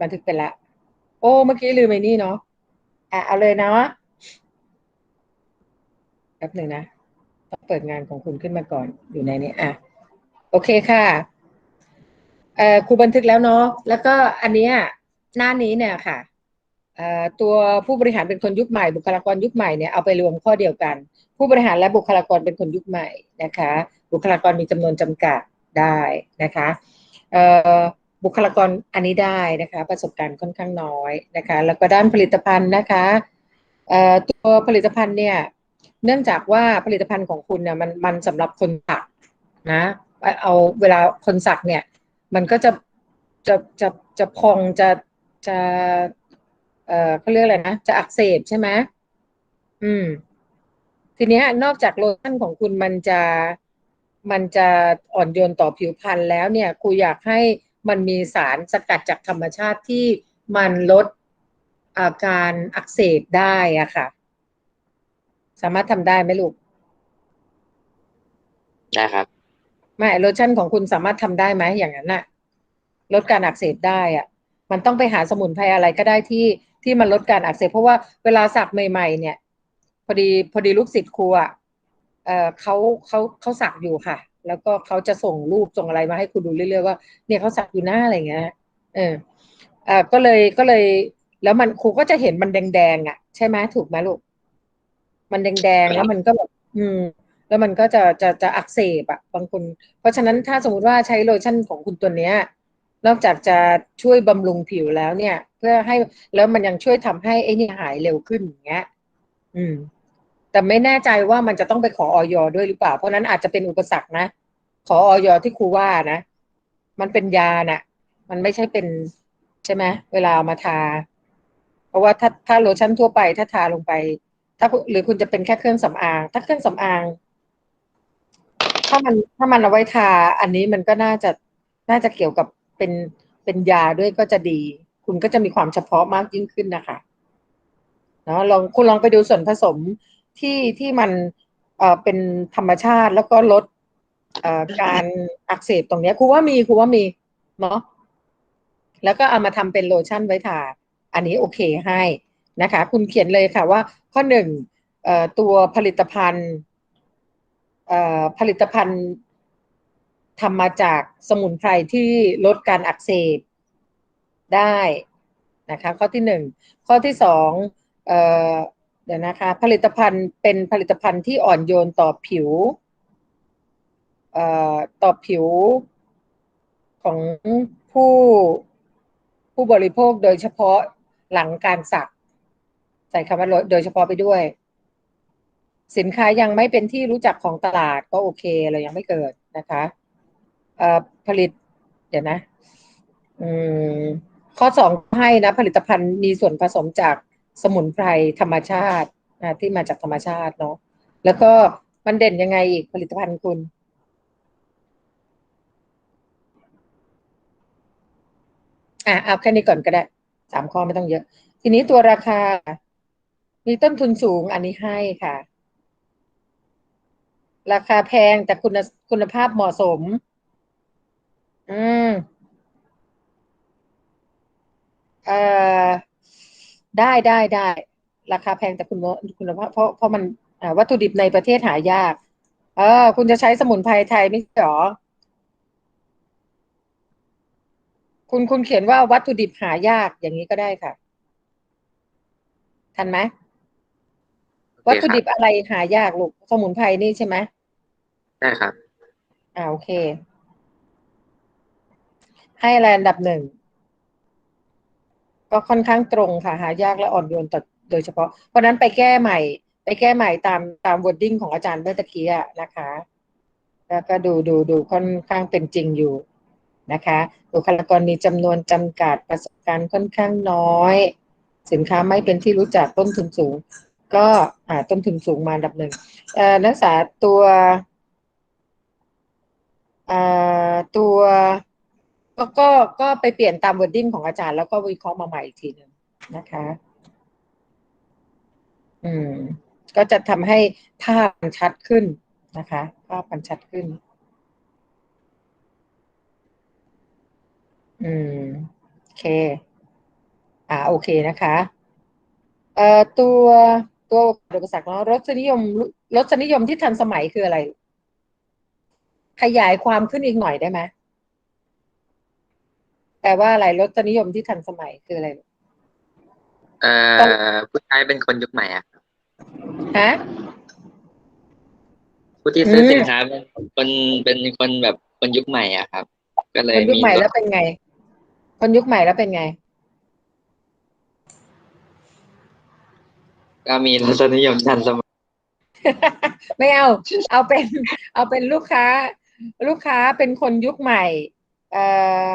บันทึกไปละโอ้เมื่อกี้ลืมไอ้นี่เนาะอะเอาเลยนะแป๊บหนึ่งนะต้องเปิดงานของคุณขึ้นมาก่อนอยู่ในนี้อะโอเคค่ะเอ่อครูบันทึกแล้วเนาะแล้วก็อันนี้หน้านี้เนี่ยค่ะเอ่อตัวผู้บริหารเป็นคนยุคใหม่ บุคลากรยุคใหม่เนี่ยเอาไปรวมข้อเดียวกัน ผู้บริหารและบุคลากรเป็นคนยุคใหม่นะคะ บุคลากรมีจำนวนจำกัดได้นะคะเอ่อ บุคลากรอันนี้ได้นะคะ ประสบการณ์ค่อนข้างน้อยนะคะ แล้วก็ด้านผลิตภัณฑ์นะคะตัวผลิตภัณฑ์เนี่ยเนื่องจากว่าผลิตภัณฑ์ของคุณเนี่ยมันมันสำหรับคนสักนะเอาเวลาคนสักเนี่ย มันก็จะจะจะจะพองจะจะเอ่อเขาเรียกอะไรนะจะอักเสบใช่ไหมอืม ทีเนี้ยนอกจากโลชั่นของคุณมันจะมันจะอ่อนโยนต่อผิวพรรณแล้วเนี่ยครูอยากให้ มันมีสารสกัดจากธรรมชาติที่มันลดอาการอักเสบได้อะค่ะ สามารถทำได้ไหมลูก ได้ครับ ไม่โลชั่นของคุณสามารถทำได้ไหมอย่างนั้นน่ะ ลดการอักเสบได้อะมันต้องไปหาสมุนไพรอะไรก็ได้ที่ที่มันลดการอักเสบเพราะว่าเวลาสักใหม่ ๆ เนี่ย พอดีพอดีลูกศิษย์ครูอะเออเขาเขาเขาสักอยู่ค่ะ แล้วก็เขาจะส่งรูปส่งอะไรมาให้ครูดูเรื่อยๆว่าเนี่ยเขาสักอยู่หน้าอะไรเงี้ยเออเออก็เลยก็เลย แล้วมันครูก็จะเห็นมันแดงๆอะ ใช่ไหมถูกไหมลูกมันแดงๆแล้วมันก็แบบอืม แล้วมันก็จะจะจะอักเสบอะบางคน เพราะฉะนั้นถ้าสมมติว่าใช้โลชั่นของคุณตัวเนี้ย นอกจากจะช่วยบำรุงผิวแล้วเนี่ย เพื่อให้แล้วมันยังช่วยทำให้ไอ้นี่หายเร็วขึ้นอย่างเงี้ย อืม แต่ไม่แน่ใจว่ามันจะต้องไปขอออยด้วยหรือเปล่า เพราะนั้นอาจจะเป็นอุปสรรคนะ ขอออยที่ครูว่านะ มันเป็นยาน่ะ มันไม่ใช่เป็นใช่ไหมเวลาเอามาทา เพราะว่าถ้าถ้าโลชั่นทั่วไป ถ้าทาลงไป ถ้าหรือคุณจะเป็นแค่เครื่องสำอาง ถ้าเครื่องสำอาง ถ้ามันถ้ามันเอาไว้ทา อันนี้มันก็น่าจะน่าจะเกี่ยวกับเป็นเป็นยาด้วยก็จะดี คุณก็จะมีความเฉพาะมากยิ่งขึ้นนะคะเนาะลองคุณลองไปดูส่วนผสม ที่ที่มันเอ่อเป็นธรรมชาติแล้วก็ลดเอ่อการอักเสบตรงเนี้ยครูว่ามีครูว่ามีเนาะแล้วก็เอามาทำเป็นโลชั่นไว้ทาอันนี้โอเคให้นะคะ คุณเขียนเลยค่ะว่า ข้อหนึ่งเอ่อตัวผลิตภัณฑ์เอ่อผลิตภัณฑ์ทำมาจากสมุนไพรที่ลดการอักเสบได้นะคะ ข้อที่หนึ่งข้อที่สอง เดี๋ยวนะคะ ผลิตภัณฑ์เป็นผลิตภัณฑ์ที่อ่อนโยนต่อผิวเอ่อต่อผิวของผู้ผู้บริโภคโดยเฉพาะหลังการสัก ใส่คำว่าโดยเฉพาะไปด้วย สินค้ายังไม่เป็นที่รู้จักของตลาดก็โอเคเรายังไม่เกิดนะคะผลิต เดี๋ยวนะข้อสองให้นะ ผลิตภัณฑ์มีส่วนผสมจาก สมุนไพรธรรมชาตินะที่มาจากธรรมชาติเนาะแล้วก็มันเด่นยังไงอีกผลิตภัณฑ์คุณอะเอาแค่นี้ก่อนก็ได้สามข้อไม่ต้องเยอะ ทีนี้ตัวราคา มีต้นทุนสูงอันนี้ให้ค่ะ ราคาแพงแต่คุณคุณภาพเหมาะสม อืมเอ่อ ได้ได้ได้ ราคาแพงแต่คุณคุณภาพเพราะเพราะมันอ่าวัตถุดิบในประเทศหายาก เออ คุณจะใช้สมุนไพรไทยไม่ใช่หรอคุณคุณเขียนว่าวัตถุดิบหายากอย่างนี้ก็ได้ค่ะ ทันไหมโอเควัตถุครัดิบบอะไรหายากลูกสมุนไพรนี่ใช่ไหมได้ครับ อ่าโอเค ให้อะไรอันดับหนึ่ง ก็ค่อนข้างตรงค่ะหายากและอ่อนโยนต่อโดยเฉพาะ เพราะนั้นไปแก้ใหม่ ไปแก้ใหม่ตามตามวอร์ดิ้งของอาจารย์เมื่อตะกี้อะนะคะ แล้วก็ดูดูดูค่อนข้างเป็นจริงอยู่นะคะบุคลากรมีจำนวนจำกัดประสบการณ์ค่อนข้างน้อย สินค้าไม่เป็นที่รู้จักต้นทุนสูง ก็อ่าต้นทุนสูงมาดับหนึ่งนักศึกษาตัวตัว ก็ก็ก็ไปเปลี่ยนตามวอร์ดิ้งของอาจารย์แล้วก็วิเคราะห์มาใหม่อีกทีหนึ่งนะคะ อืม ก็จะทำให้ภาพมันชัดขึ้นนะคะภาพมันชัดขึ้น อืม โอเค อ่า โอเคนะคะ เอ่อตัวตัวอุปสรรคเนารสนิยมรสนิยมที่ทันสมัยคืออะไร ขยายความขึ้นอีกหน่อยได้ไหม แปลว่าอะไรรสนิยมที่ทันสมัยคืออะไรเอ่อผู้ใช้เป็นคนยุคใหม่อะครับฮะผู้ที่ซื้ออมสินค้าเป็นคนเป็นคนแบบคนยุคใหม่อะครับ ก็เลคยนยุคมีใหม่แล้วเป็นไง คนยุคใหม่แล้วเป็นไง ก็มีรสนิยมทันสมัยไม่เอา เอาเป็น เอาเป็นลูกค้า ลูกค้าเป็นคนยุคใหม่ เอ่อ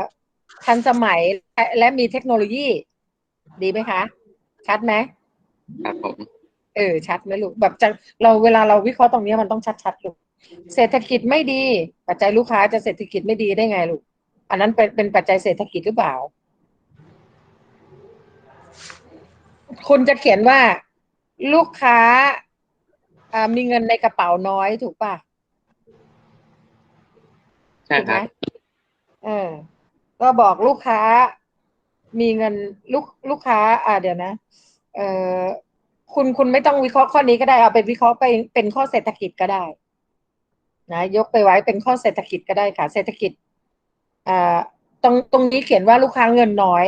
ทันสมัยและและมีเทคโนโลยี ดีไหมคะ ชัดไหมครับผม เออ ชัดไหมลูกแบบจะเราเวลาเราวิเคราะห์ตรงนี้มันต้องชัดๆลูกเศรษฐกิจไม่ดี ปัจจัยลูกค้าจะเศรษฐกิจไม่ดีได้ไงลูก อันนั้นเป็นเป็นปัจจัยเศรษฐกิจหรือเปล่า คุณจะเขียนว่าลูกค้าอ่ามีเงินในกระเป๋าน้อยถูกป่ะใช่ถูกคไหมรับเออ ก็บอกลูกค้า มีเงินลูกลูกค้า อ่าเดี๋ยวนะ เออคุณคุณไม่ต้องวิเคราะห์ข้อนี้ก็ได้เอาไปวิเคราะห์ไปเป็นข้อเศรษฐกิจก็ได้ นะ ยกไปไว้เป็นข้อเศรษฐกิจก็ได้ค่ะ เศรษฐกิจอ่าตรงตรงนี้เขียนว่าลูกค้าเงินน้อย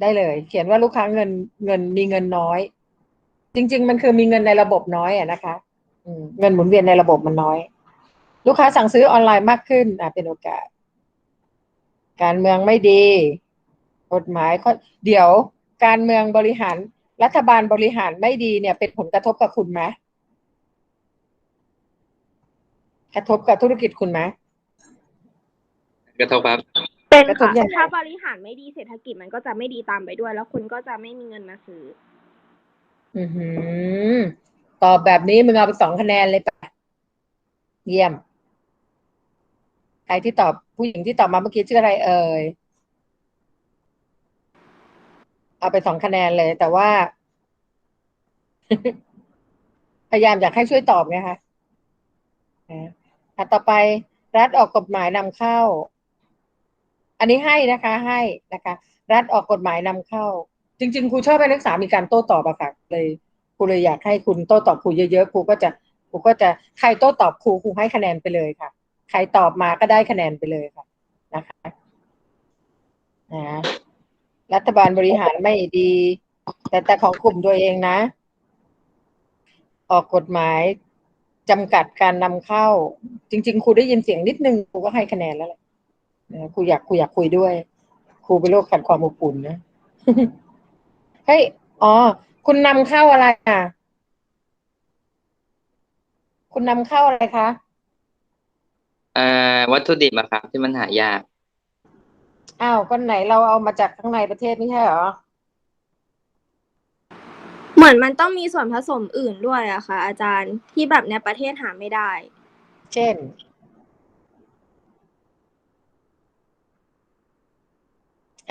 ได้เลย เขียนว่าลูกค้าเงินเงินมีเงินน้อย จริง ๆ มันคือมีเงินในระบบน้อยอะนะคะเงินหมุนเวียนในระบบมันน้อย ลูกค้าสั่งซื้อออนไลน์มากขึ้นอะเป็นโอกาส การเมืองไม่ดี กฎหมายก็เดี๋ยวการเมืองบริหาร รัฐบาลบริหารไม่ดีเนี่ย เป็นผลกระทบกับคุณไหมกระทบกับธุรกิจคุณไหมกระทบครับ เป็นกระทบค่ะยังไง ถ้าบริหารไม่ดีเศรษฐกิจมันก็จะไม่ดีตามไปด้วย แล้วคุณก็จะไม่มีเงินมาซื้อ อือหือตอบแบบนี้มึงเอาไปสองคะแนนเลยปะเยี่ยม ใครที่ตอบผู้หญิงที่ตอบมาเมื่อกี้ชื่ออะไรเอ่ย เอาไปสองคะแนนเลย แต่ว่า พยายามอยากให้ช่วยตอบไงคะอะต่อไปรัฐออกกฎหมายนำเข้า อันนี้ให้นะคะ ให้นะคะ รัฐออกกฎหมายนำเข้า จริง ๆครูชอบให้นักศึกษามีการโต้ตอบอะค่ะเลยครูเลยอยากให้คุณโต้ตอบครูเยอะๆครูก็จะครูก็จะใครโต้ตอบครูครูให้คะแนนไปเลยค่ะ ใครตอบมาก็ได้คะแนนไปเลยค่ะนะคะนะรัฐบาลบริหารไม่ดี แต่แต่ของกลุ่มตัวเองนะ ออกกฎหมายจำกัดการนำเข้า จริง ๆ ครูได้ยินเสียงนิดนึงครูก็ให้คะแนนแล้วแหละนะครูอยากครูอยากคุยด้วย ครูเป็นโรคขาดความอบอุ่นนะเฮ้ยอ๋อ คุณนำเข้าอะไรอะ คุณนำเข้าอะไรคะ อ่อวัตถุดิบอะครับ ที่มันหายาก อ้าวก็ไหนเราเอามาจากข้างในประเทศไม่ใช่เหรอ เหมือนมันต้องมีส่วนผสมอื่นด้วยอะค่ะ อาจารย์ที่แบบในประเทศหาไม่ได้ เช่น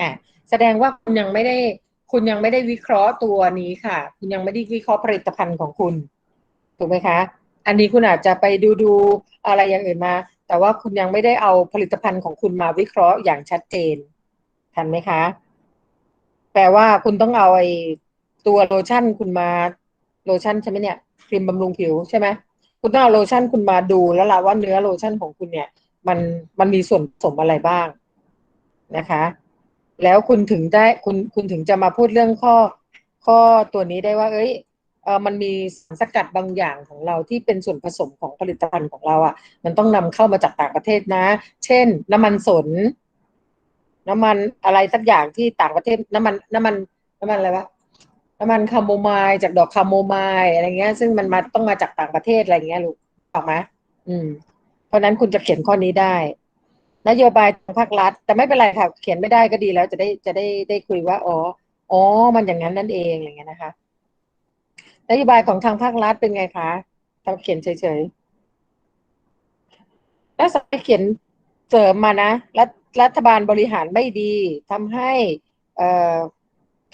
อะแสดงว่าคุณยังไม่ได้ คุณยังไม่ได้วิเคราะห์ตัวนี้ค่ะ คุณยังไม่ได้วิเคราะห์ผลิตภัณฑ์ของคุณ ถูกไหมคะ อันนี้คุณอาจจะไปดูดูอะไรอย่างอื่นมา แต่ว่าคุณยังไม่ได้เอาผลิตภัณฑ์ของคุณมาวิเคราะห์อย่างชัดเจน ทันไหมคะ แปลว่าคุณต้องเอาไอ้ตัวโลชั่นคุณมาโลชั่นใช่ไหมเนี่ยครีมบำรุงผิวใช่ไหมคุณต้องเอาโลชั่นคุณมาดูแล้วล่ะว่าเนื้อโลชั่นของคุณเนี่ย มันมันมีส่วนผสมอะไรบ้างนะคะ แล้วคุณถึงได้คุณคุณถึงจะมาพูดเรื่องข้อข้อตัวนี้ได้ว่า เอ้ย เออมันมีสารสกัดบางอย่างของเราที่เป็นส่วนผสมของผลิตภัณฑ์ของเราอะ มันต้องนำเข้ามาจากต่างประเทศนะ เช่น น้ำมันสน น้ำมันอะไรสักอย่างที่ต่างประเทศ น้ำมัน น้ำมัน น้ำมันอะไรวะน้ำมันคาโมไมล์จากดอกคาโมไมล์อะไรเงี้ย ซึ่งมันมาต้องมาจากต่างประเทศอะไรเงี้ยลูกออกไหมอืม เพราะนั้นคุณจะเขียนข้อนี้ได้ นโยบายทางภาครัฐ แต่ไม่เป็นไรค่ะ เขียนไม่ได้ก็ดีแล้วจะได้จะได้ได้คุยว่า อ๋อ อ๋อ มันอย่างนั้นนั่นเองอะไรเงี้ยนะคะ นโยบายของทางภาครัฐเป็นไงคะเราเขียนเฉยๆแล้วสายเขียนเสริมมานะรัฐรัฐบาลบริหารไม่ดีทำให้เอ่อ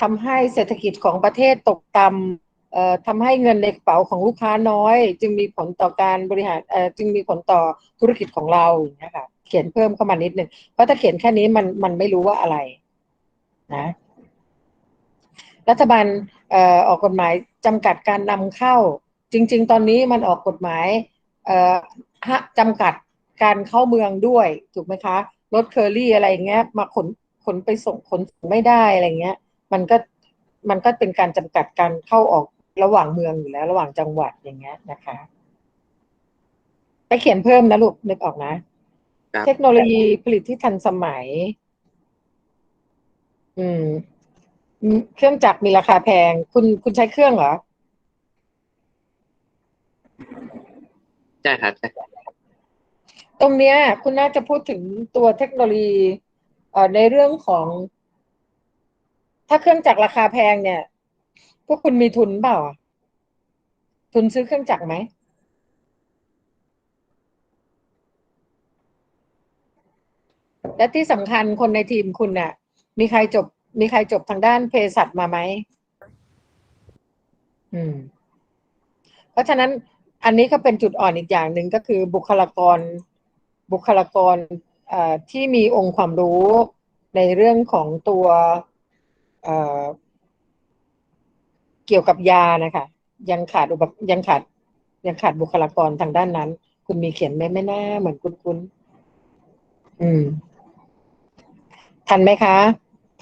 ทำให้เศรษฐกิจของประเทศตกต่ำเอ่อทำให้เงินในกระเป๋าของลูกค้าน้อย จึงมีผลต่อการบริหารเอ่อจึงมีผลต่อธุรกิจของเราอย่างเงี้ค่ะ เขียนเพิ่มเข้ามานิดนึงเพราะถ้าเขียนแค่นี้มันมันไม่รู้ว่าอะไร นะ รัฐบาลเอ่อออกกฎหมายจำกัดการนำเข้า จริง ๆ ตอนนี้มันออกกฎหมายเอ่อฮะจำกัดการเข้าเมืองด้วยถูกไหมคะรถเคอรี่อะไรเงี้ย มาขนขนไปส่งขนส่งไม่ได้อะไรเงี้ย มันก็มันก็เป็นการจำกัดการเข้าออกระหว่างเมืองอยู่แล้ว ระหว่างจังหวัดอย่างเงี้ยนะคะไปเขียนเพิ่มนะลูกนึกออกนะครับเทคโนโลยีผลิตที่ทันสมัย อืมอืม เครื่องจักรมีราคาแพง คุณคุณใช้เครื่องเหรอ ใช่ครับใช่ครับตรงเนี้ย คุณน่าจะพูดถึงตัวเทคโนโลยีเอ่อในเรื่องของ ถ้าเครื่องจักรราคาแพงเนี่ย พวกคุณมีทุนเปล่าทุนซื้อเครื่องจักรไหม และที่สำคัญคนในทีมคุณน่ะ มีใครจบ มีใครจบทางด้านเภสัชมาไหม อืม เพราะฉะนั้นอันนี้ก็เป็นจุดอ่อนอีกอย่างหนึ่งก็คือบุคลากร บุคลากรที่มีองค์ความรู้ในเรื่องของตัวเเกี่ยวกับยานะคะ ยังขาดอุปยังขาด ยังขาดบุคลากรทางด้านนั้น คุณมีเขียนไหมไม่น่าเหมือนคุณคุณ อืม ทันไหมคะ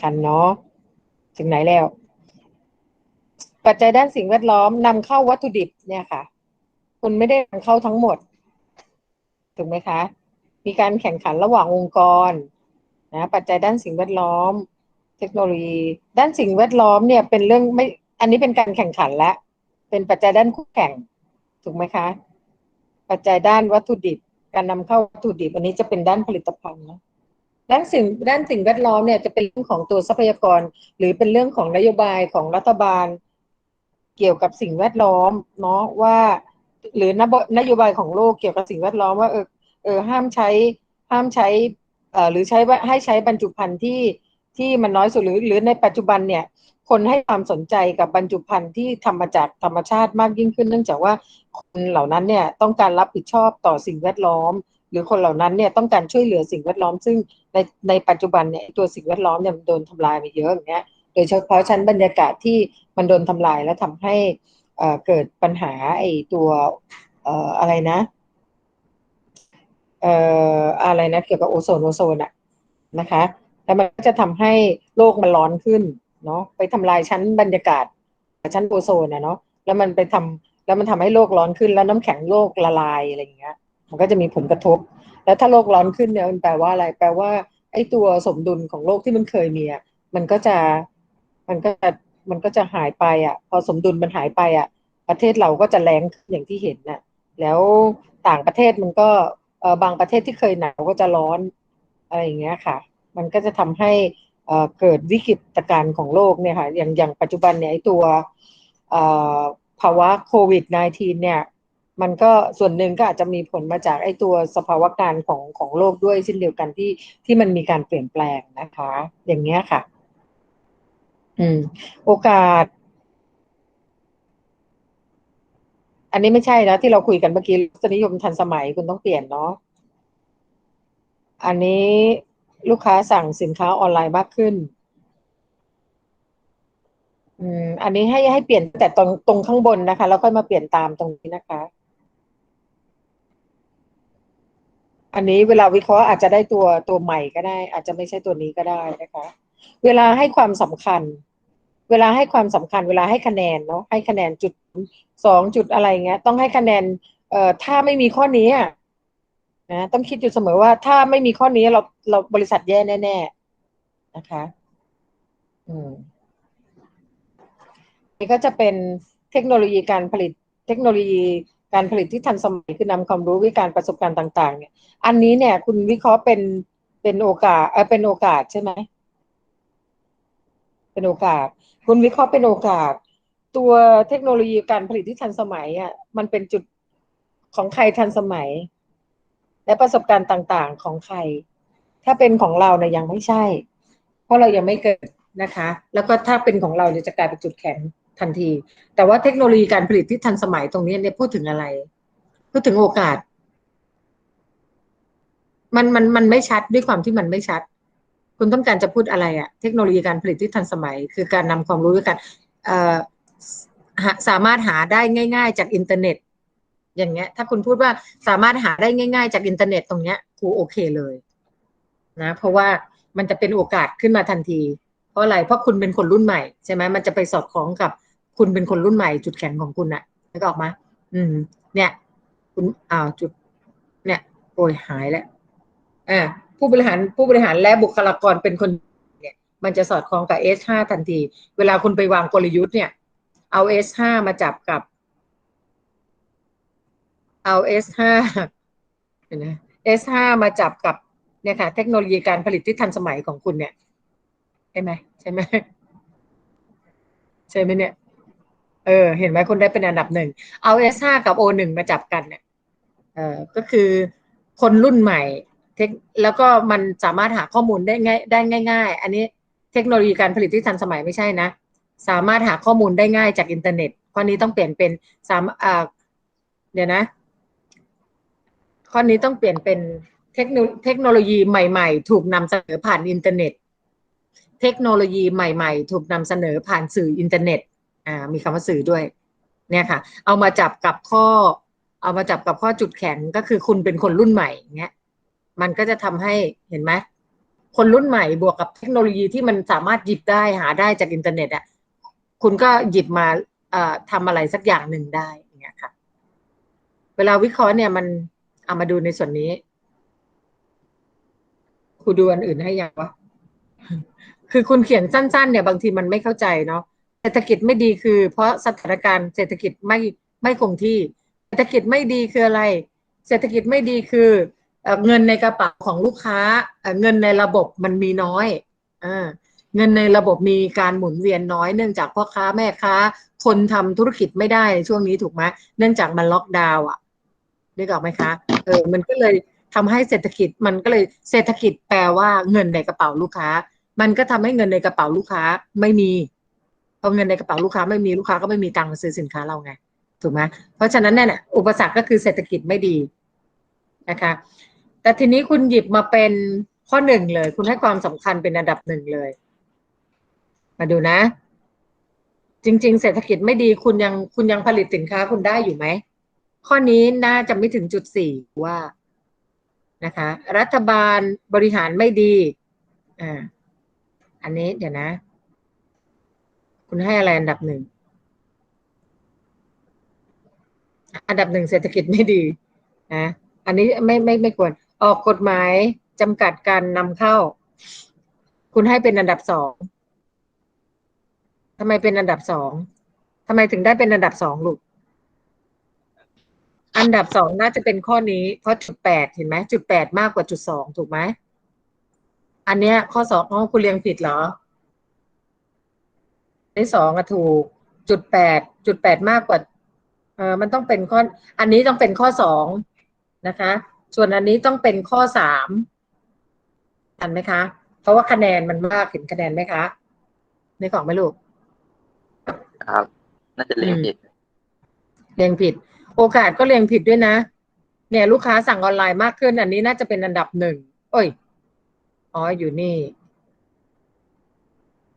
ทันเนาะถึงไหนแล้ว ปัจจัยด้านสิ่งแวดล้อมนำเข้าวัตถุดิบเนี่ยค่ะ คุณไม่ได้นำเข้าทั้งหมด ถูกไหมคะ มีการแข่งขันระหว่างองค์กรนะปัจจัยด้านสิ่งแวดล้อม เทคโนโลยี ด้านสิ่งแวดล้อมเนี่ยเป็นเรื่องไม่ อันนี้เป็นการแข่งขันและเป็นปัจจัยด้านคู่แข่ง ถูกไหมคะ ปัจจัยด้านวัตถุดิบ การนำเข้าวัตถุดิบอันนี้จะเป็นด้านผลิตภัณฑ์นะ ด้านสิ่งด้านสิ่งแวดล้อมเนี่ยจะเป็นเรื่องของตัวทรัพยากร หรือเป็นเรื่องของนโยบายของรัฐบาล เกี่ยวกับสิ่งแวดล้อมเนาะว่า หรือนโบนโยบายของโลกเกี่ยวกับสิ่งแวดล้อมว่าเออเออห้ามใช้ห้ามใช้เอ่อหรือใช้ให้ใช้บรรจุภัณฑ์ที่ที่มันน้อยสุดหรือหรือในปัจจุบันเนี่ยคนให้ความสนใจกับบรรจุภัณฑ์ที่ทำมาจากธรรมชาติมากยิ่งขึ้น เนื่องจากว่าคนเหล่านั้นเนี่ยต้องการรับผิดชอบต่อสิ่งแวดล้อม หรือคนเหล่านั้นเนี่ยต้องการช่วยเหลือสิ่งแวดล้อม ซึ่งในในปัจจุบันเนี่ยตัวสิ่งแวดล้อมเนี่ยมันโดนทำลายไปเยอะอย่างเงี้ยโดยเฉพาะชั้นบรรยากาศที่มันโดนทำลายแล้วทำให้เอ่อเกิดปัญหาไอ้ตัวเอ่ออะไรนะเอ่ออะไรนะเกี่ยวกับโอโซนโอโซนอะนะคะแล้วมันก็จะทำให้โลกมันร้อนขึ้นเนาะไปทำลายชั้นบรรยากาศ ชั้นโอโซนนะเนาะแล้วมันไปทำแล้วมันทำให้โลกร้อนขึ้นแล้วน้ำแข็งโลกละลายอะไรอย่างเงี้ย มันก็จะมีผลกระทบ แล้วถ้าโลกร้อนขึ้นเนี่ยมันแปลว่าอะไร แปลว่าไอ้ตัวสมดุลของโลกที่มันเคยมีอะมันก็จะมันก็จะมันก็จะหายไปอะ พอสมดุลมันหายไปอะ ประเทศเราก็จะแรงขึ้นอย่างที่เห็นน่ะ แล้วต่างประเทศมันก็เออบางประเทศที่เคยหนาวก็จะร้อนอะไรอย่างเงี้ยค่ะ มันก็จะทำให้เอ่อเกิดวิกฤตการณ์ของโลกเนี่ยค่ะ อย่างอย่างปัจจุบันเนี่ยไอ้ตัวเอ่อภาวะโควิด -19 เนี่ย มันก็ส่วนหนึ่งก็อาจจะมีผลมาจากไอ้ตัวสภาวะการของของโลกด้วยเช่นเดียวกันที่ที่มันมีการเปลี่ยนแปลงนะคะ อย่างเงี้ยค่ะ อืม โอกาส อันนี้ไม่ใช่นะที่เราคุยกันเมื่อกี้สนิยมทันสมัยคุณต้องเปลี่ยนเนาะอันนี้ลูกค้าสั่งสินค้าออนไลน์มากขึ้นอืมอันนี้ให้ให้เปลี่ยนแต่ตรงตรงข้างบนนะคะ แล้วค่อยมาเปลี่ยนตามตรงนี้นะคะ อันนี้เวลาวิเคราะห์อาจจะได้ตัวตัวใหม่ก็ได้ อาจจะไม่ใช่ตัวนี้ก็ได้นะคะ เวลาให้ความสำคัญ เวลาให้ความสำคัญ เวลาให้คะแนนเนาะให้คะแนนจุดสองจุดอะไรเงี้ย ต้องให้คะแนนเอ่อถ้าไม่มีข้อนี้นะต้องคิดอยู่เสมอว่าถ้าไม่มีข้อนี้เราเราบริษัทแย่แน่ๆนะคะ อืมนี่ก็จะเป็นเทคโนโลยีการผลิตเทคโนโลยี การผลิตที่ทันสมัยคือนำความรู้วิการประสบการณ์ต่าง ๆ เนี่ย อันนี้เนี่ย คุณวิเคราะห์เป็นเป็นโอกาสเออเป็นโอกาสใช่ไหมเป็นโอกาส คุณวิเคราะห์เป็นโอกาส ตัวเทคโนโลยีการผลิตที่ทันสมัยอะมันเป็นจุดของใครทันสมัย และประสบการณ์ต่างๆของใคร ถ้าเป็นของเราเนี่ยยังไม่ใช่ เพราะเรายังไม่เกิดนะคะ แล้วก็ถ้าเป็นของเราเนี่ยจะกลายเป็นจุดแข็ง ทันที แต่ว่าเทคโนโลยีการผลิตที่ทันสมัยตรงนี้เนี่ยพูดถึงอะไร พูดถึงโอกาส มันมันมันไม่ชัดด้วยความที่มันไม่ชัด คุณต้องการจะพูดอะไรอะเทคโนโลยีการผลิตที่ทันสมัย คือการนำความรู้ด้วยกันเอ่อหาสามารถหาได้ง่าย ๆ จากอินเทอร์เน็ต อย่างเงี้ย ถ้าคุณพูดว่าสามารถหาได้ง่าย ๆ จากอินเทอร์เน็ตตรงเนี้ยครูโอเคเลยนะเพราะว่ามันจะเป็นโอกาสขึ้นมาทันที เพราะอะไรเพราะคุณเป็นคนรุ่นใหม่ใช่ไหมมันจะไปสอดคล้องกับ คุณเป็นคนรุ่นใหม่จุดแข็งของคุณน่ะนึกออกไหมอืม เนี่ย คุณอ้าวจุด เนี่ยโอ้ยหายแล้วเอ่าผู้บริหารผู้บริหารและบุคลากรเป็นคนเนี่ย มันจะสอดคล้องกับ S5 ทันที เวลาคุณไปวางกลยุทธ์เนี่ย เอา S5 มาจับกับเอา S5 เห็นไหม S5 มาจับกับเนี่ยค่ะ เทคโนโลยีการผลิตที่ทันสมัยของคุณเนี่ยใช่ไหมใช่ไหมใช่ไหมเนี่ย ออ เห็นไหมคุณได้เป็นอันดับหนึ่ง เอา S5 กับ O1 มาจับกันเนี่ยเออก็คือคนรุ่นใหม่เทคแล้วก็มันสามารถหาข้อมูลได้ง่ายได้ง่าย ๆ อันนี้เทคโนโลยีการผลิตที่ทันสมัยไม่ใช่นะ สามารถหาข้อมูลได้ง่ายจากอินเทอร์เน็ตข้อนี้ต้องเปลี่ยนเป็นสามอ่าเดี๋ยวนะ ข้อนี้ต้องเปลี่ยนเป็นเทคโนเทคโนโลยีใหม่ ๆ ถูกนำเสนอผ่านอินเทอร์เน็ต เทคโนโลยีใหม่ ๆ ถูกนำเสนอผ่านสื่ออินเทอร์เน็ต อ่ามีคำว่าสื่อด้วย เนี่ยค่ะ เอามาจับกับข้อ เอามาจับกับข้อจุดแข็งก็คือคุณเป็นคนรุ่นใหม่เงี้ยมันก็จะทำให้เห็นไหมคนรุ่นใหม่บวกกับเทคโนโลยีที่มันสามารถหยิบได้หาได้จากอินเทอร์เน็ตอะคุณก็หยิบมาเอ่อทำอะไรสักอย่างหนึ่งได้อย่างเงี้ยค่ะ เวลาวิเคราะห์เนี่ยมันเอามาดูในส่วนนี้ครูดูอันอื่นให้ยังวะคือคุณเขียนสั้น ๆ เนี่ยบางทีมันไม่เข้าใจเนาะ เศรษฐกิจไม่ดีคือ เพราะสถานการณ์เศรษฐกิจไม่ไม่คงที่ เศรษฐกิจไม่ดีคืออะไร เศรษฐกิจไม่ดีคือเงินในกระเป๋าของลูกค้าเงินในระบบมันมีน้อยอเงินในระบบมีการหมุนเวียนน้อย เนื่องจากพ่อค้าแม่ค้า คนทำธุรกิจไม่ได้ในช่วงนี้ถูกไหมเนื่องจากมันล็อกดาวน์อะนึกออกไหมคะเออมันก็เลยทำให้เศรษฐกิจมันก็เลยเศรษฐกิจแปลว่าเงินในกระเป๋าลูกค้า มันก็ทำให้เงินในกระเป๋าลูกค้าไม่มี พอเงินในกระเป๋าลูกค้าไม่มีลูกค้าก็ไม่มีตังค์มาซื้อสินค้าเราไงถูกไหมเพราะฉะนั้นเนี่ยอุปสรรคก็คือเศรษฐกิจไม่ดีนะคะ แต่ทีนี้คุณหยิบมาเป็นข้อหนึ่งเลย คุณให้ความสำคัญเป็นอันดับหนึ่งเลย มาดูนะ จริง ๆ เศรษฐกิจไม่ดีคุณยังคุณยังผลิตสินค้าคุณได้อยู่ไหมข้อนี้น่าจะไม่ถึงจุดสี่ว่านะคะ รัฐบาลบริหารไม่ดีอ่าอันนี้เดี๋ยวนะ คุณให้อะไรอันดับหนึ่ง อันดับหนึ่งเศรษฐกิจไม่ดีนะอันนี้ไม่ไม่ไม่ควร ออกกฎหมายจำกัดการนำเข้า คุณให้เป็นอันดับสองทำไมเป็นอันดับสองทำไมถึงได้เป็นอันดับสองลูกอันดับสองน่าจะเป็นข้อนี้ เพราะจุดแปดเห็นไหมจุดแปดมากกว่าจุดสองถูกไหมอันเนี้ย ข้อสองอ๋อคุณเรียงผิดเหรอ ที่สองอะถูกจุดแปดจุดแปดมากกว่าเออมันต้องเป็นข้อ อันนี้ต้องเป็นข้อสองนะคะ ส่วนอันนี้ต้องเป็นข้อสามทันไหมคะ เพราะว่าคะแนนมันมากเห็นคะแนนไหมคะในของไหมลูกครับ น่าจะเรียนผิดเรียงผิด โอกาสก็เรียงผิดด้วยนะเนี่ยลูกค้าสั่งออนไลน์มากขึ้น อันนี้น่าจะเป็นอันดับหนึ่งโอ้ยอ๋ออยู่นี่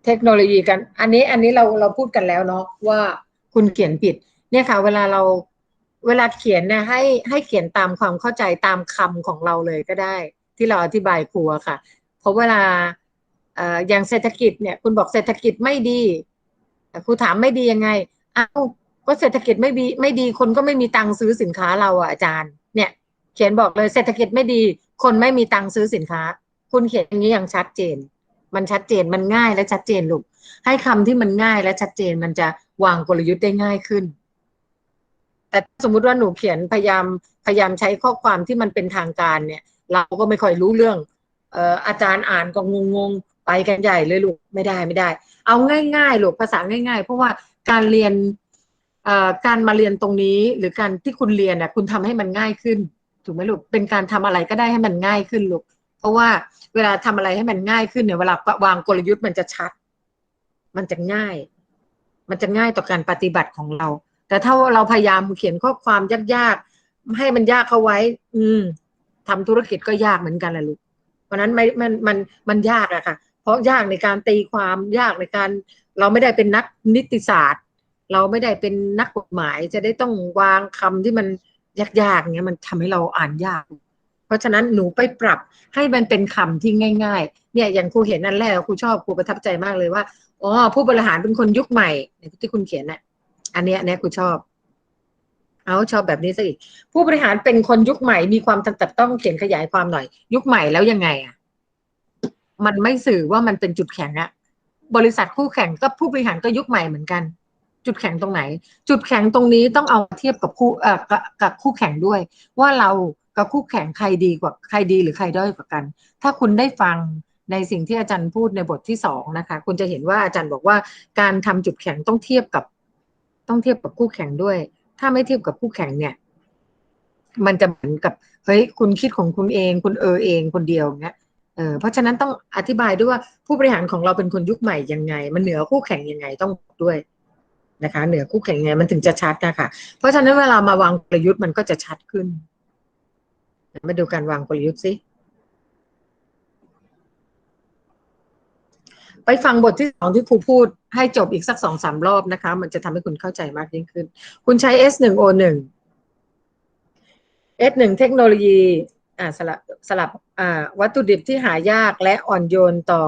เทคโนโลยีกัน อันนี้อันนี้เราเราพูดกันแล้วเนาะว่าคุณเขียนผิด เนี่ยค่ะ เวลาเราเวลาเขียนเนี่ยให้ให้เขียนตามความเข้าใจตามคำของเราเลยก็ได้ ที่เราอธิบายครูอะค่ะ เพราะเวลาเอ่ออย่างเศรษฐกิจเนี่ย คุณบอกเศรษฐกิจไม่ดีครูถามไม่ดียังไงอ้าวก็เศรษฐกิจไม่ดีไม่ดีคนก็ไม่มีตังค์ซื้อสินค้าเราอะอาจารย์ เนี่ย เขียนบอกเลยเศรษฐกิจไม่ดี คนไม่มีตังค์ซื้อสินค้า คุณเขียนอย่างนี้อย่างชัดเจน มันชัดเจนมันง่ายและชัดเจนลูกให้คำที่มันง่ายและชัดเจนมันจะวางกลยุทธ์ได้ง่ายขึ้น แต่สมมุติว่าหนูเขียนพยายามพยายามใช้ข้อความที่มันเป็นทางการเนี่ย เราก็ไม่ค่อยรู้เรื่องเอ่ออาจารย์อ่านก็งงๆไปกันใหญ่เลยลูกไม่ได้ไม่ได้ เอาง่ายๆลูกภาษาง่าย ๆ เพราะว่าการเรียนการมาเรียนตรงนี้หรือการที่คุณเรียนน่ะคุณทำให้มันง่ายขึ้น ถูกไหมลูกเป็นการทำอะไรก็ได้ให้มันง่ายขึ้นลูก เพราะว่าเวลาทำอะไรให้มันง่ายขึ้นเนี่ยเวลาวางกลยุทธ์มันจะชัด มันจะง่าย มันจะง่ายต่อการปฏิบัติของเรา แต่ถ้าเราพยายามเขียนข้อความยากๆให้มันยากเข้าไว้ อืมทำธุรกิจก็ยากเหมือนกันแหละลูกเอราะนั้นไม่มันมันมันยากอะค่ะ เพราะยากในการตีความยากในการ เราไม่ได้เป็นนักนิติศาสตร์ เราไม่ได้เป็นนักกฎหมาย จะได้ต้องวางคำที่มันยากๆเงี้ยมันทำให้เราอ่านยาก ราะฉะนั้นหนูไปปรับให้มันเป็นคำที่ง่าย ๆ เนี่ยอย่างครูเห็นนั่นแรกครูชอบครูประทับใจมากเลยว่าอ๋อผู้บริหารเป็นคนยุคใหม่ที่คุณเขียนน่ะ อันเนี้ยเนี่ยครูชอบ เอาชอบแบบนี้ซะอีก ผู้บริหารเป็นคนยุคใหม่มีความทันตัดต้องเขียนขยายความหน่อย ยุคใหม่แล้วยังไงอะมันไม่สื่อว่ามันเป็นจุดแข็งอะบริษัทคู่แข่งก็ผู้บริหารก็ยุคใหม่เหมือนกัน จุดแข็งตรงไหน จุดแข็งตรงนี้ต้องเอาเทียบกับคู่เอ่อกับคู่แข่งด้วย ว่าเรา กับคู่แข่งใครดีกว่าใครดีหรือใครด้อยกว่ากัน ถ้าคุณได้ฟังในสิ่งที่อาจารย์พูดในบทที่สองนะคะ คุณจะเห็นว่าอาจารย์บอกว่าการทำจุดแข็งต้องเทียบกับ ต้องเทียบกับคู่แข่งด้วย ถ้าไม่เทียบกับคู่แข่งเนี่ย มันจะเหมือนกับเฮ้ยคุณคิดของคุณเอง คุณเออเองคนเดียวเงี้ยเออเพราะฉะนั้นต้องอธิบายด้วยว่าผู้บริหารของเราเป็นคนยุคใหม่ยังไง มันเหนือคู่แข่งยังไงต้องบอกด้วยนะคะ เหนือคู่แข่งยังไงมันถึงจะชัดนะคะเพราะฉะนั้นเวลามาวางกลยุทธ์มันก็จะชัดขึ้น มาดูการวางกลยุทธ์สิ ไปฟังบทที่สองที่ครูพูดให้จบอีกสักสองสามรอบนะคะ มันจะทำให้คุณเข้าใจมากยิ่งขึ้น คุณใช้ S หนึ่ง O หนึ่ง S หนึ่งเทคโนโลยีอ่าสลับสลับอ่าวัตถุดิบที่หายากและอ่อนโยนต่อ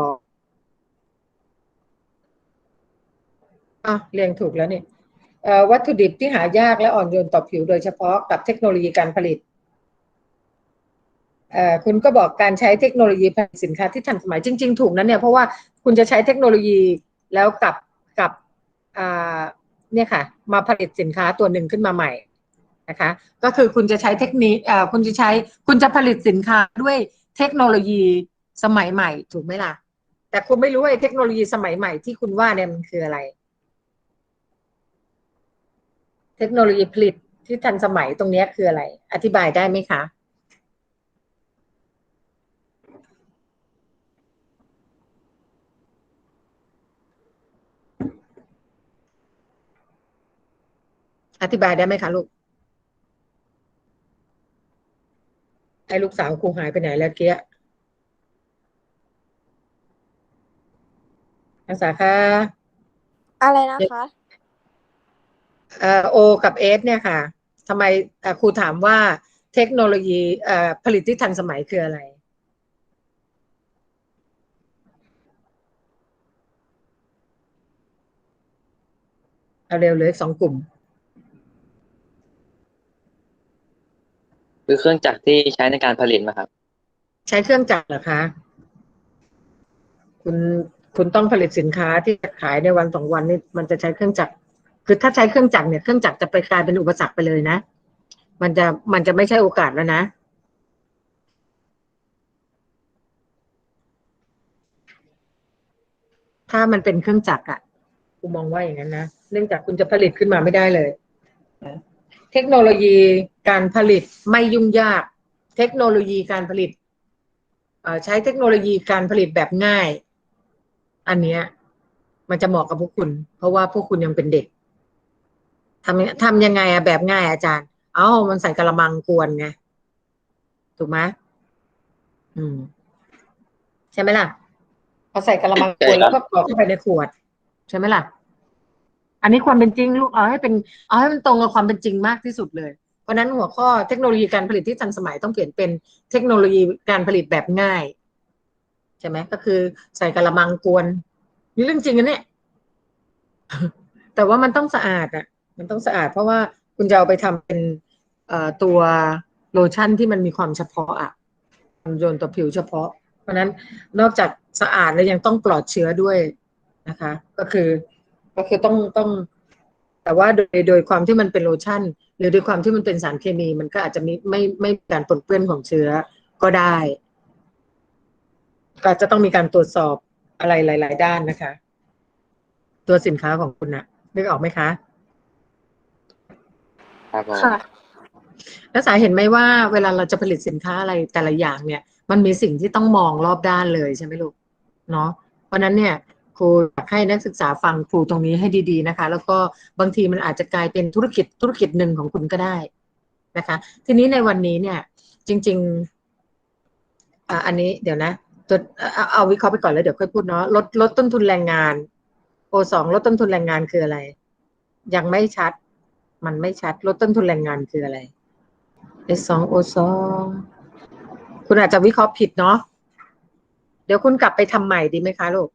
อะเรียงถูกแล้วนี่วัตถุดิบที่หายากและอ่อนโยนต่อผิวโดยเฉพาะกับเทคโนโลยีการผลิต คุณก็บอกการใช้เทคโนโลยีผลิตสินค้าที่ทันสมัยจริง ๆ ถูกนะเนี่ยเพราะว่าคุณจะใช้เทคโนโลยีแล้วกับกับเนี่ยค่ะ มาผลิตสินค้าตัวหนึ่งขึ้นมาใหม่นะคะ ก็คือคุณจะใช้เทคนิคคุณจะใช้คุณจะผลิตสินค้าด้วยเทคโนโลยีสมัยใหม่ ถูกไหมล่ะ แต่คุณไม่รู้ว่าไอเทคโนโลยีสมัยใหม่ที่คุณว่าเนี่ยมันคืออะไร เทคโนโลยีผลิตที่ทันสมัยตรงนี้คืออะไร อธิบายได้ไหมคะ อธิบายได้ไหมคะลูกไอ้ลูกสาวครูหายไปไหนแล้วเกี้ยนักศึกษาคะอะไรนะคะเอ่อโอ กับเอสเนี่ยค่ะทำไมเอ่อครูถามว่าเทคโนโลยีเอ่อผลิตที่ทันสมัยคืออะไร เอาเร็วเหลยสองกลุ่ม คือเครื่องจักรที่ใช้ในการผลิตมาครับ ใช้เครื่องจักรเหรอคะ คุณคุณต้องผลิตสินค้าที่จะขายในวันสองวันนี่มันจะใช้เครื่องจักรคือถ้าใช้เครื่องจักรเนี่ยเครื่องจักรจะไปกลายเป็นอุปสรรคไปเลยนะ มันจะมันจะไม่ใช่โอกาสแล้วนะถ้ามันเป็นเครื่องจักรอะคุณมองว่าอย่างนั้นนะ เนื่องจากคุณจะผลิตขึ้นมาไม่ได้เลย เทคโนโลยีการผลิตไม่ยุ่งยาก เทคโนโลยีการผลิตเอ่อใช้เทคโนโลยีการผลิตแบบง่าย อันเนี้ยมันจะเหมาะกับพวกคุณ เพราะว่าพวกคุณยังเป็นเด็กทำทำยังไงอะแบบง่ายอาจารย์ เอ้ามันใส่กระมังกวนไงถูกไหมอืม ใช่ไหมล่ะพอใส่กระมังกวนแล้วก็กรอกเข้าไปในขวด ใช่ไหมล่ะ อันนี้ความเป็นจริงลูกเอาให้เป็นเอาให้มันตรงกับความเป็นจริงมากที่สุดเลย เพราะนั้นหัวข้อเทคโนโลยีการผลิตที่ทันสมัยต้องเปลี่ยนเป็นเทคโนโลยีการผลิตแบบง่ายใช่ไหมก็คือใส่กระมังกวนนี่เรื่องจริงนะเนี่ยแต่ว่ามันต้องสะอาดอะ มันต้องสะอาด เพราะว่าคุณจะเอาไปทำเป็นตัวโลชั่นที่มันมีความเฉพาะอะมันโยนต่อผิวเฉพาะ เพราะฉะนั้นนอกจากสะอาดแล้วยังต้องปลอดเชื้อด้วยนะคะ ก็คือ ก็คือต้องต้อง แต่ว่าโดยโดยความที่มันเป็นโลชั่น หรือด้วยความที่มันเป็นสารเคมี มันก็อาจจะมีไม่ไม่มีการปนเปื้อนของเชื้อก็ได้ ก็จะต้องมีการตรวจสอบอะไรหลาย ๆ ด้านนะคะ ตัวสินค้าของคุณนะนึกออกไหมคะครับผมค่ะแล้วสายเห็นไหมว่าเวลาเราจะผลิตสินค้าอะไรแต่ละอย่างเนี่ย มันมีสิ่งที่ต้องมองรอบด้านเลยใช่ไหมลูกเนาะเพราะฉะนั้นเนี่ย ครูอยากให้นักศึกษาฟังครูตรงนี้ให้ดีๆนะคะ แล้วก็บางทีมันอาจจะกลายเป็นธุรกิจธุรกิจหนึ่งของคุณก็ได้นะคะ ทีนี้ในวันนี้เนี่ย จริงอะอันนี้เดี๋ยวนะจดเอาเอาวิเคราะห์ไปก่อนแล้วเดี๋ยวค่อยพูดเนาะลดลดต้นทุนแรงงาน โอสองลดต้นทุนแรงงานคืออะไร ยังไม่ชัด มันไม่ชัด ลดต้นทุนแรงงานคืออะไร S สอง O สองคุณอาจจะวิเคราะห์ผิดเนาะเดี๋ยวคุณกลับไปทำใหม่ดีไหมคะลูก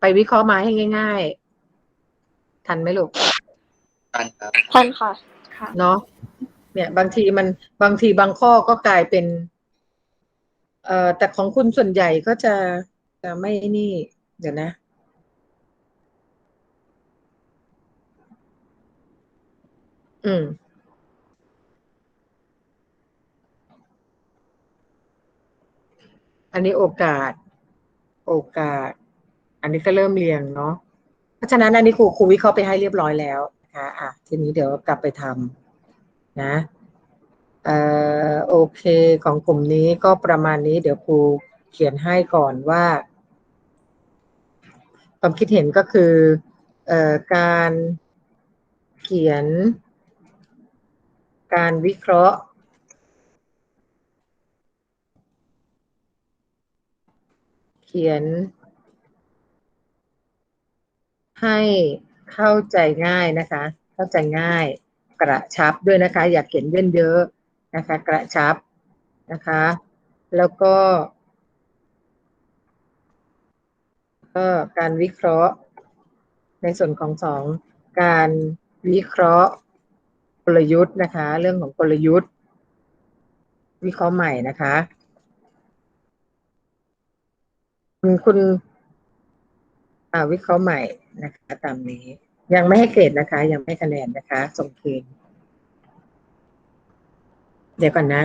ไปวิเคราะห์มาให้ง่าย ๆ ทันไหมลูก ทันครับท่านค่ะ ค่ะ เนาะเนี่ยบางทีมันบางทีบางข้อก็กลายเป็น เอ่อแต่ของคุณส่วนใหญ่ก็จะจะไม่นี่ เดี๋ยวนะ อืม อันนี้โอกาส โอกาส อันนี้ก็เริ่มเรียงเนาะเพราะฉะนั้นอันนี้ครูครูวิเคราะห์ไปให้เรียบร้อยแล้วนะคะอะทีนี้เดี๋ยวกลับไปทำนะเอ่อโอเคของกลุ่มนี้ก็ประมาณนี้ เดี๋ยวครูเขียนให้ก่อนว่า ความคิดเห็นก็คือเอ่อการเขียน การวิเคราะห์เขียน ให้เข้าใจง่ายนะคะ เข้าใจง่าย กระชับด้วยนะคะ อย่าเขียนเยอะๆนะคะ กระชับนะคะ แล้วก็ก็การวิเคราะห์ ในส่วนของสองการวิเคราะห์กลยุทธ์นะคะ เรื่องของกลยุทธ์ วิเคราะห์ใหม่นะคะคุณคุณวิเคราะห์ใหม่ นะคะ ตามนี้ ยังไม่ให้เกรดนะคะ ยังไม่ให้คะแนนนะคะ ส่งคืนเดี๋ยวก่อนนะ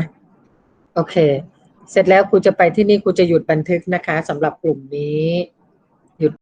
โอเค เสร็จแล้วครูจะไปที่นี่ครูจะหยุดบันทึกนะคะสำหรับกลุ่มนี้